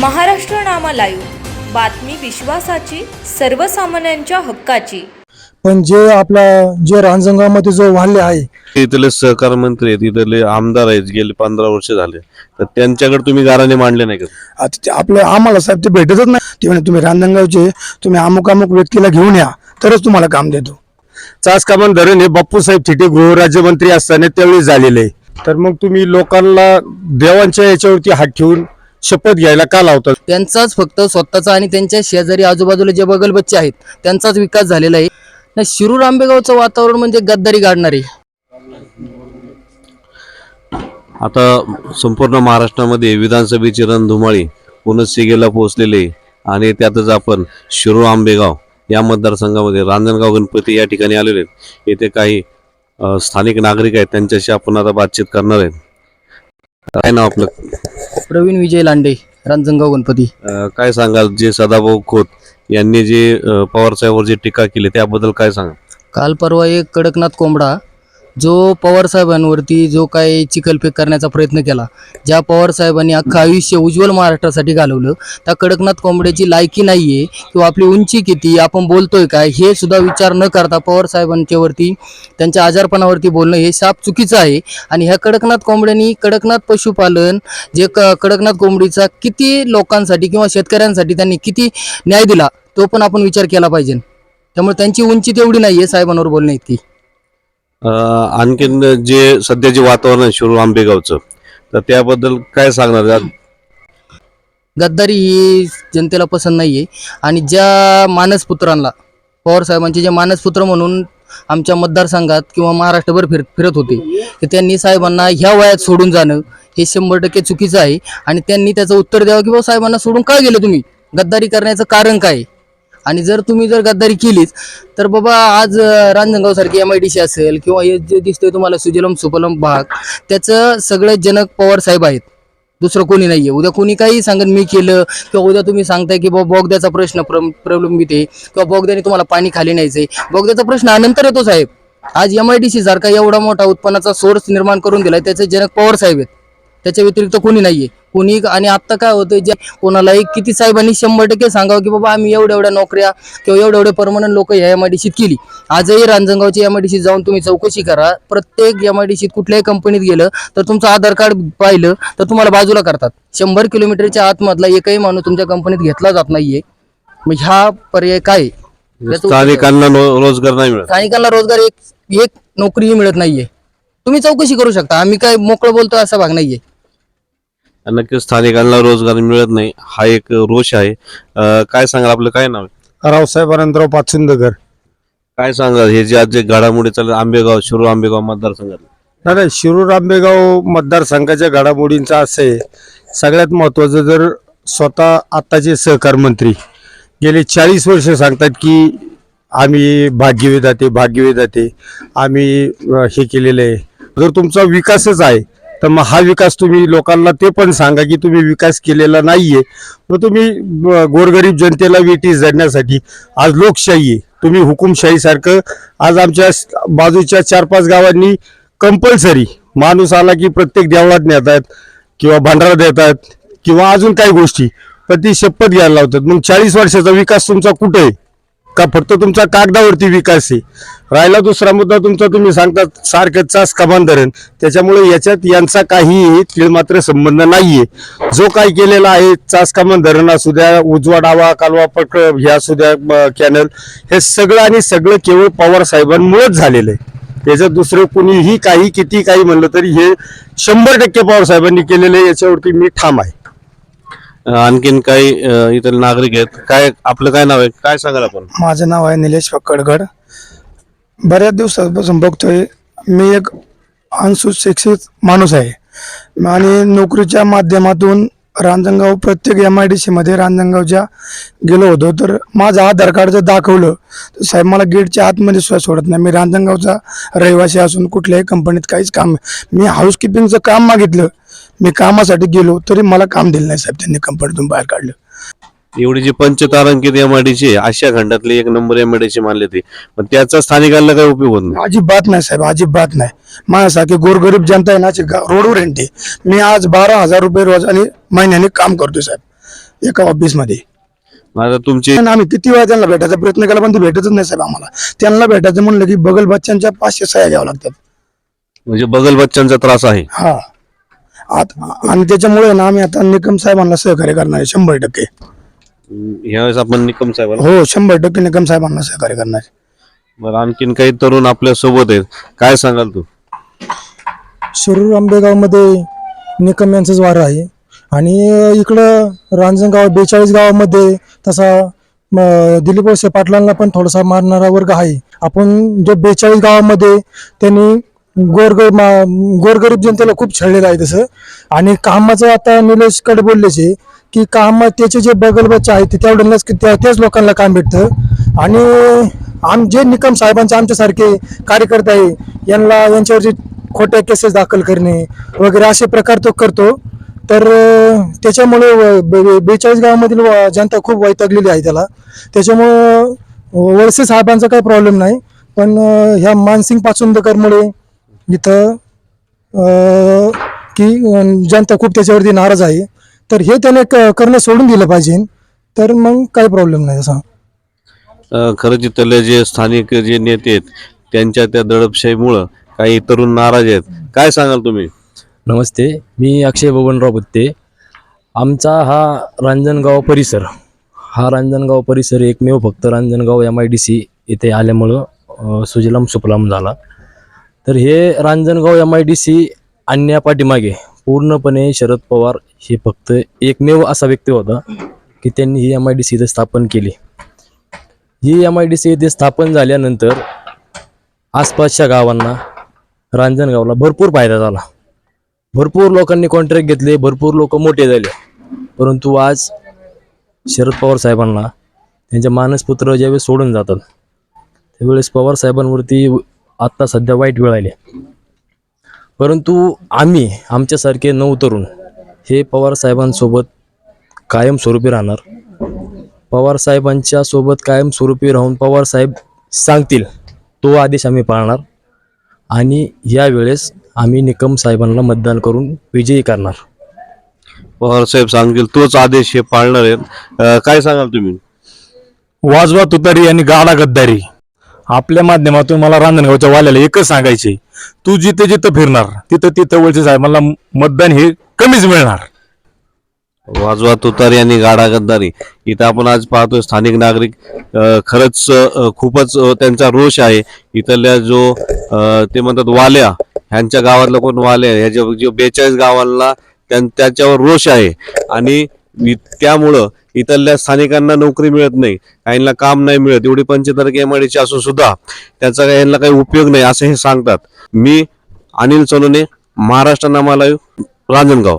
महाराष्ट्र नामा live बातमी विश्वासाची सर्वसामान्यांच्या हक्काची. पण जे आपला जे रांजणगावमध्ये जो वाढले आहे. इथले सहकार मंत्री आहेत इथले आमदार आहेत गेले पंधरा वर्ष झाले. तर त्यांच्याकडे तुम्ही गाराने मांडले नाही का? आता ते आपलं आम्हाला साहेब ते भेटतच नाही. ते म्हणे तुम्ही रांजणगावचे तुम्ही अमुक अमुक व्यक्तीला घेऊन या. तरच तुम्हाला काम देतो. चासकामान धरण हे बाप्पू साहेब थिटे गृहराज्यमंत्री असताना त्यावेळी झालेले. आहे. तर मग तुम्ही लोकांना देवांच्या याच्यावरती हात ठेवून शपथ घ्यायला का लावतात? त्यांचाच फक्त स्वतःचा आणि त्यांच्या शेजारी आजूबाजूला जे बगल बच्चे आहेत त्यांचाच विकास झालेला आहे. ना शिरूर आंबेगावचं वातावरण म्हणजे गद्दारी गाडणारे. आता संपूर्ण महाराष्ट्रामध्ये विधानसभेची रणधुमाळी पुनश्चिगेला पोहोचलेली आणि त्यातच आपण शिरूर आंबेगाव या मतदारसंघामध्ये रांजणगाव गणपती या ठिकाणी आलेले आहेत. येथे काही स्थानिक नागरिक आहेत त्यांच्याशी आपण आता बातचीत करणार आहेत काय नाव आपलं? प्रवीण विजय लांडे रांजणगाव गणपती. अ, काय सांगाल जे सदाभाऊ खोत यांनी जे अ, पवार साहेबांवर जी टीका केली त्याबद्दल काय सांगा काल परवा एक कडकनाथ कोंबडा जो पवार साहेबांवरती जो काही चिखलफेक करण्याचा प्रयत्न केला ज्या पवार साहेबांनी अख्खं आयुष्य उज्ज्वल महाराष्ट्रासाठी घालवलं त्या कडकनाथ कोंबड्याची लायकी नाही आहे किंवा आपली उंची किती आपण बोलतोय काय हे सुद्धा विचार न करता पवार साहेबांच्यावरती त्यांच्या आजारपणावरती बोलणं हे साप चुकीचं आहे. आणि ह्या कडकनाथ कोंबड्यांनी कडकनाथ पशुपालन जे क कडकनाथ कोंबडीचा किती लोकांसाठी किंवा शेतकऱ्यांसाठी त्यांनी किती न्याय दिला तो पण आपण विचार केला पाहिजे. त्यामुळे त्यांची उंची तेवढी नाही आहे साहेबांवर बोलणे इतकी. आणखीन जे सध्या जे वातावरण आहे शिरूर आंबेगावचं तर त्याबद्दल काय सांगणार गद्दारी ही जनतेला पसंत आहे आणि ज्या मानसपुत्रांना पवारसाहेबांचे जे मानसपुत्र म्हणून आमच्या मतदारसंघात किंवा महाराष्ट्रभर फिर फिरत होते तर त्यांनी साहेबांना ह्या वयात सोडून जाणं हे शंभर टक्के चुकीचं आहे. आणि त्यांनी त्याचं उत्तर द्यावं की बाबा साहेबांना सोडून का गेलं तुम्ही? गद्दारी करण्याचं कारण काय? आहे? आणि जर तुम्ही जर गद्दारी केलीच तर बाबा आज रांजणगाव सारखी एम आय डी सी असेल किंवा हे जे दिसतोय तुम्हाला सुजलम सुपलम भाग त्याचं सगळे जनक पवार साहेब आहेत. दुसरं कोणी नाहीये. उद्या कोणी काही सांगन मी केलं किंवा उद्या तुम्ही सांगताय की बाबा बोगद्याचा प्रश्न प्रलंबित आहे किंवा बोगद्याने तुम्हाला पाणी खाली न्यायचंय. बोगद्याचा प्रश्न अनंतर येतो साहेब. आज एम आय डी सी सारखा एवढा मोठा उत्पन्नाचा सोर्स निर्माण करून दिलाय त्याचे जनक पवार साहेब आहेत. त्याच्या व्यतिरिक्त कोणी नाहीये. कोणी आणि आता काय होतं जे कोणालाही किती साहेबांनी शंभर टक्के सांगावं की बाबा आम्ही एवढ्या एवढ्या नोकऱ्या किंवा एवढे एवढे परमनंट लोक ह्या एम आय डी सीत केली. आजही रांजणगावची एम आय डी सीत जाऊन तुम्ही चौकशी करा. प्रत्येक एम आय डी सीत कुठल्याही कंपनीत गेलं तर तुमचं आधार कार्ड पाहिलं तर तुम्हाला बाजूला करतात. शंभर किलोमीटरच्या आतमधला एकही माणूस तुमच्या कंपनीत घेतला जात नाहीये. मग ह्या पर्याय काय. स्थानिकांना रोजगार नाही मिळत. स्थानिकांना रोजगार एक एक नोकरीही मिळत नाहीये. तुम्ही चौकशी करू शकता. आम्ही काय मोकळं बोलतो असा भाग नाहीये. नक्कीच स्थानिकांना रोजगार मिळत नाही. हा एक रोष आहे. अ, काय सांगाल आपलं? काय नाव आहे? रावसाहेब अनंतराव पाचुंदकर काय सांगाल? हे जे आज जे घडामोडी चालू आंबेगाव शिरूर आंबेगाव मतदारसंघात नाही नाही, शिरूर आंबेगाव मतदारसंघाच्या घडामोडींचं असं आहे सगळ्यात महत्वाचं जर स्वतः आत्ताचे सहकार मंत्री गेले चाळीस वर्ष सांगतात की आम्ही भाग्यविधाते भाग्यविधाते आम्ही अं, हे केलेलं आहे. जर तुमचा विकासच आहे तर मग हा विकास तुम्ही लोकांना ते पण सांगा की तुम्ही विकास केलेला नाहीये. मग तुम्ही गोरगरीब जनतेला वेटी जडण्यासाठी आज लोकशाही आहे. तुम्ही हुकुमशाहीसारखं आज आमच्या बाजूच्या चार पाच गावांनी कंपल्सरी माणूस आला की प्रत्येक देवळात नेतात किंवा भांडारा देतात किंवा अजून काही गोष्टी पण ती शपथ घ्यायला लावतात. मग चाळीस वर्षाचा विकास तुमचा कुठे आहे? का फक्त तुमचा कागदावरती विकास आहे? राहिला दुसरा मुद्दा तुमचा तुम्ही सांगतात सारखं चास कमांधरण त्याच्यामुळे याच्यात यांचा काही खेळ मात्र संबंध नाहीये. जो काही केलेला आहे चास कमान धरण असू द्या उजवा डावा कालवा पट हे असू द्या कॅनल हे सगळं आणि सगळं केवळ पवार साहेबांमुळेच झालेलं आहे. त्याच्यात दुसरं कुणीही काही किती काही म्हणलं तरी हे शंभर टक्के पवार साहेबांनी केलेलं आहे याच्यावरती मी ठाम आहे. आणखीन काही अ, इतर नागरिक आहेत. काय आपलं काय नाव आहे? काय सांगाल आपण? माझं नाव आहे निलेश फक्कडगड बऱ्याच दिवसापासून बघतोय मी एक अनसुशिक्षित माणूस आहे. आणि नोकरीच्या माध्यमातून रांजणगाव प्रत्येक एम आय डी सीमध्ये रांजणगावच्या गेलो होतो. तर माझं आधार कार्ड जर दाखवलं तर साहेब मला गेटच्या आतमध्ये सुद्धा सोडत नाही. मी रांजणगावचा रहिवासी असून कुठल्याही कंपनीत काहीच काम मी हाऊसकीपिंगचं काम मागितलं मी कामासाठी गेलो तरी मला काम दिलं नाही साहेब त्यांनी कंपनीतून बाहेर काढलं. एवढी जी पंचतारांकित एमआयडीसी आहे आशिया खंडातली एक नंबर एमआयडीसी मानली ती पण त्याचा स्थानिकांना काही उपयोग होत नाही. अजिबात नाही साहेब अजिबात नाही. माझ्यासारखी गोरगरीब जनता आहे ना गा- रोडवर हिंडते. मी आज बारा हजार रुपये रोजाने महिन्याने काम करतोय साहेब एका ऑफिसमध्ये आता तुमची आणि आम्ही किती वेळा त्यांना भेटायचा प्रयत्न केला पण ते भेटतच नाही साहेब आम्हाला. त्यांना भेटायचं म्हणलं की बगल बच्चांच्या पाचशे सह्या घ्याव्या लागतात. म्हणजे बगल बच्चांचा त्रास आहे. हा. आता आणि त्याच्यामुळे ना आम्ही आता निकम साहेबांना सहकार्य करणार आहे शंभर टक्के. ह्यावेळेस आपण निकम साहेब हो शंभर टक्के निकम साहेबांना सहकार्य करणार आहे. बरं आणखीन काही तरुण आपल्यासोबत आहेत. काय सांगाल तू? शिरूर आंबेगावमध्ये निकम यांचंच वारं आहे. आणि इकडं रांजणगाव बेचाळीस गावामध्ये तसा म, दिलीप वळसे पाटलांना पण थोडासा मारणारा वर्ग आहे. आपण जो बेचाळीस गावामध्ये त्यांनी गोरगर मा गोरगरीब जनतेला खूप छळलेलं आहे तसं. आणि कामाचं आता निलेशकडे बोललेचे की काम त्याचे जे बगलबच्चे आहेत ते तेवढ्यांनाच की त्या त्याच लोकांना काम भेटतं. आणि आम जे निकम साहेबांचे आमच्यासारखे कार्यकर्ते आहे यांना यांच्यावरची खोट्या केसेस दाखल करणे वगैरे असे प्रकार तो करतो. तर त्याच्यामुळे बेचाळीस गावामधील व- जनता खूप वैतागलेली आहे त्याला. त्याच्यामुळं वळसे साहेबांचा काही प्रॉब्लेम नाही. पण ह्या मानसिंग पाचुंदकरमुळे इथं अं, की जनता खूप त्याच्यावरती नाराज आहे. तर हे त्याने क- करणं सोडून दिलं पाहिजे. तर मग काही प्रॉब्लेम नाही असा. अं, खरंच इथले जे स्थानिक जे नेते आहेत त्यांच्या त्या दडपशाहीमुळं काही तरुण नाराज आहेत. काय सांगाल तुम्ही? नमस्ते. मी अक्षय बबनराव बुत्ते आमचा हा रांजणगाव परिसर हा रांजणगाव परिसर एकमेव फक्त Ranjangaon M I D C इथे आल्यामुळं सुजलाम सुफलाम झाला. तर हे Ranjangaon M I D C आणण्यापाठीमागे पूर्णपणे शरद पवार हे फक्त एकमेव असा व्यक्ती होता की त्यांनी ही एम आय डी सी इथे स्थापन केली. ही एम आय डी सी इथे स्थापन झाल्यानंतर आसपासच्या गावांना रांजणगावला भरपूर फायदा झाला. भरपूर लोकांनी कॉन्ट्रॅक्ट घेतले भरपूर लोक मोठे झाले. परंतु आज शरद पवार साहेबांना त्यांचे मानसपुत्र ज्यावेळेस सोडून जातात त्यावेळेस पवार साहेबांवरती आत्ता सध्या वाईट वेळ आली. परंतु आम्ही आमच्यासारखे नऊ तरुण हे पवार साहेबांसोबत कायमस्वरूपी राहणार. पवार साहेबांच्या सोबत कायमस्वरूपी राहून पवार साहेब सांगतील तो आदेश आम्ही पाळणार. आणि यावेळेस आम्ही निकम साहेबांना मतदान करून विजयी करणार. पवार साहेब सांगतील तोच आदेश हे पाळणार आहेत. अं, काय सांगाल तुम्ही? वाजवा तुतारी आणि गाडा गद्दारी. आपल्या माध्यमातून मला रांजणगावच्या वाल्याला एकच सांगायचे तू जिथे जिथं फिरणार तिथं तिथं वळचे साहेब मला मतदान हे कमीच मिळणार. वाजवा तुतारी आणि गाडा गद्दारी. इथं आपण आज पाहतोय स्थानिक नागरिक खरंच खूपच त्यांचा रोष आहे. इथल्या जो ते म्हणतात वाल्या ह्यांच्या गावातलं कोण वाल्या ह्या जो बेचाळीस गावांना त्यां- त्याच्यावर रोष आहे. आणि त्यामुळं इथल्या स्थानिकांना नोकरी मिळत नाही. काहींना काम नाही मिळत. एवढी पंचतारखे एमआयडीची असून सुद्धा त्याचा काही यांना काही उपयोग नाही असं हे सांगतात. मी अनिल सोनोने महाराष्ट्र नामालय रांजणगाव.